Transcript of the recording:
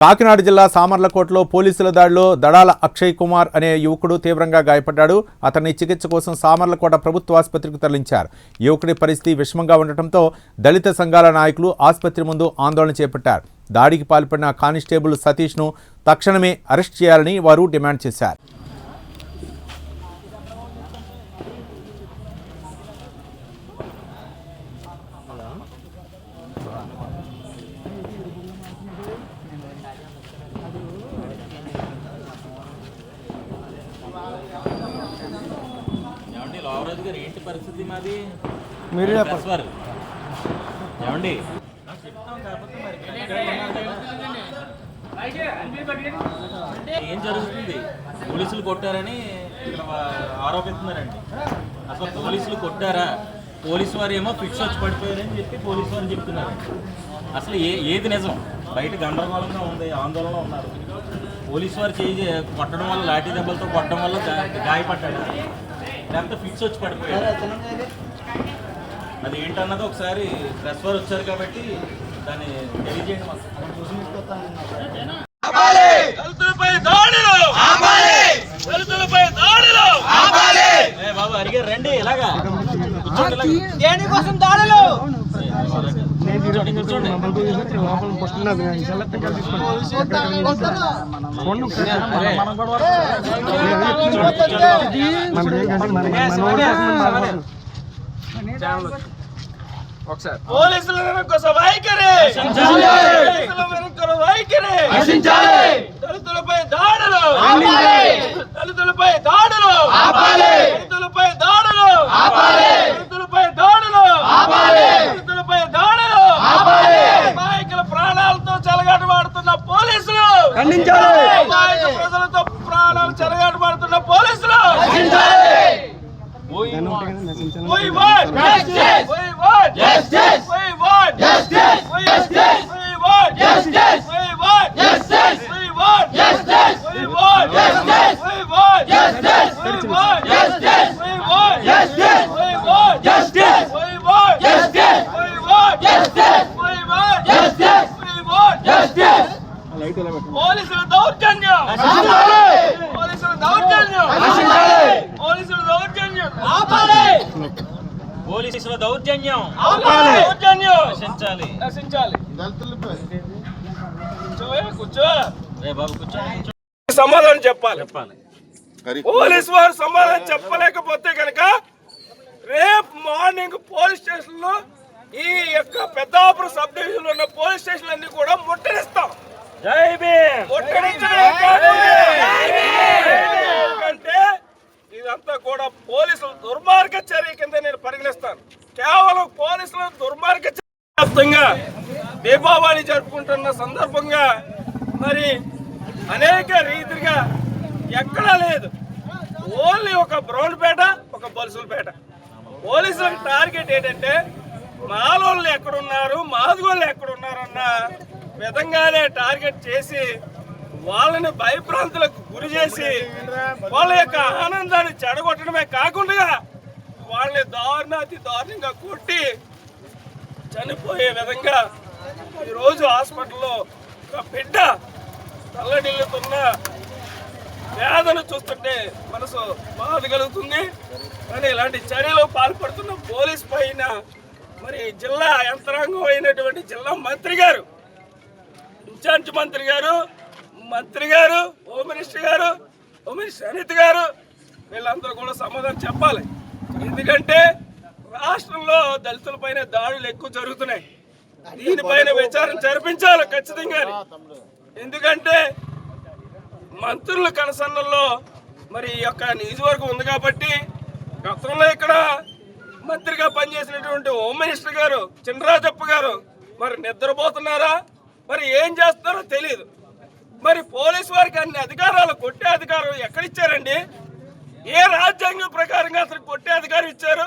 కాకినాడ జిల్లా సామర్లకోటలో పోలీసుల దాడిలో దడాల అక్షయ్ కుమార్ అనే యువకుడు తీవ్రంగా గాయపడ్డాడు. అతన్ని చికిత్స కోసం సామర్లకోట ప్రభుత్వ ఆసుపత్రికి తరలించారు. యువకుడి పరిస్థితి విషమంగా ఉండటంతో దళిత సంఘాల నాయకులు ఆసుపత్రి ముందు ఆందోళన చేపట్టారు. దాడికి పాల్పడిన కానిస్టేబుల్ సతీష్ను తక్షణమే అరెస్ట్ చేయాలని వారు డిమాండ్ చేశారు. లోవరాజు గారు ఏంటి పరిస్థితి మాది? మీరే వారు. ఏమండి. ఏం జరుగుతుంది? పోలీసులు కొట్టారని ఇక్కడ ఆరోపిస్తున్నారండి. అసలు పోలీసులు కొట్టారా? పోలీసు వారు ఏమో ఫిక్స్ వచ్చి పడిపోయారని చెప్పి పోలీసు వారు చెప్తున్నారు. అసలు ఏ ఏది నిజం? బయట గందరగోళంగా ఉంది ఆందోళనలో ఉన్నారు. పోలీసు వారు చేయి కొట్టడం వల్ల లాఠీ దెబ్బలతో కొట్టడం వల్ల గాయపడ్డాడు. లేకపోతే ఫిక్స్ వచ్చి పడిపోయాడు అది ఏంటన్నది ఒకసారి ప్రెస్ వారు వచ్చారు కాబట్టి దాన్ని తెలియజేయండి బాబు అడిగారు రండి ఇలాగా. దేనికోసం దాడులు? కూర్చోండి పోలీసుల వెనుక వైఖరి. పోలీసుల వెనుక వైఖరి దళితులపై దాడులు. దళితులపై దాడులు. దళితులపై దాడులు want justice. We want justice. We want justice. We want justice. We want justice. We want justice. We want justice. We want justice. We want justice. We want justice. We want justice. We want justice. We want justice. పోలీసుల దౌర్జన్యం పోలీసుల దౌర్జన్యం పోలీసుల దౌర్జన్యం పోలీసుల దౌర్జన్యం. దౌర్జన్యం. నశించాలి నశించాలి కూర్చోవే, కూర్చో. రే బాబు కూర్చోండి. సమాధానం చెప్పాలి. చెప్పాలి. పోలీస్ వారు సమాధానం చెప్పలేకపోతే కనుక రేపు మార్నింగ్ పోలీస్ స్టేషన్ దీపావళి జరుపుకుంటున్న సందర్భంగా మరి అనేక రీతిగా ఎక్కడా లేదు. ఓన్లీ ఒక బ్రౌన్పేట ఒక బొలుసులపేట పోలీసులకు టార్గెట్ ఏంటంటే మాలోళ్ళు ఎక్కడున్నారు మాదిగోళ్ళు ఎక్కడున్నారన్న విధంగానే టార్గెట్ చేసి వాళ్ళని భయభ్రాంతులకు గురి చేసి వాళ్ళ యొక్క ఆనందాన్ని చెడగొట్టడమే కాకుండా వాళ్ళని దారుణాతి దారుణంగా కొట్టి చనిపోయే విధంగా ఈరోజు హాస్పిటల్లో ఒక బిడ్డ తల్లడిల్లుతున్న వేదన చూస్తుంటే మనసు బాధ కలుగుతుంది కానీ ఇలాంటి చర్యలు పాల్పడుతున్న పోలీస్ పైన మరి జిల్లా యంత్రాంగం అయినటువంటి జిల్లా మంత్రి గారు ఇన్ఛార్జ్ మంత్రి గారు మంత్రి గారు హోమ్ మినిస్టర్ గారు హోమ్ మినిస్టర్ అనిత్ గారు వీళ్ళందరూ కూడా సమాధానం చెప్పాలి. ఎందుకంటే రాష్ట్రంలో దళితులపైన దాడులు ఎక్కువ జరుగుతున్నాయి. దీనిపైన విచారణ జరిపించాలి ఖచ్చితంగా ఎందుకంటే మంత్రుల కనసన్నల్లో మరి ఈ యొక్క నియోజకవర్గం ఉంది కాబట్టి గతంలో ఇక్కడ మంత్రిగా పనిచేసినటువంటి హోమ్ మినిస్టర్ గారు చినరాజప్ప గారు మరి నిద్రపోతున్నారా? మరి ఏం చేస్తున్నారో తెలియదు మరి పోలీస్ వారికి అన్ని అధికారాలు కొట్టే అధికారం ఎక్కడిచ్చారండి? ఏ రాజ్యాంగం ప్రకారంగా అసలు కొట్టే అధికారం ఇచ్చారు?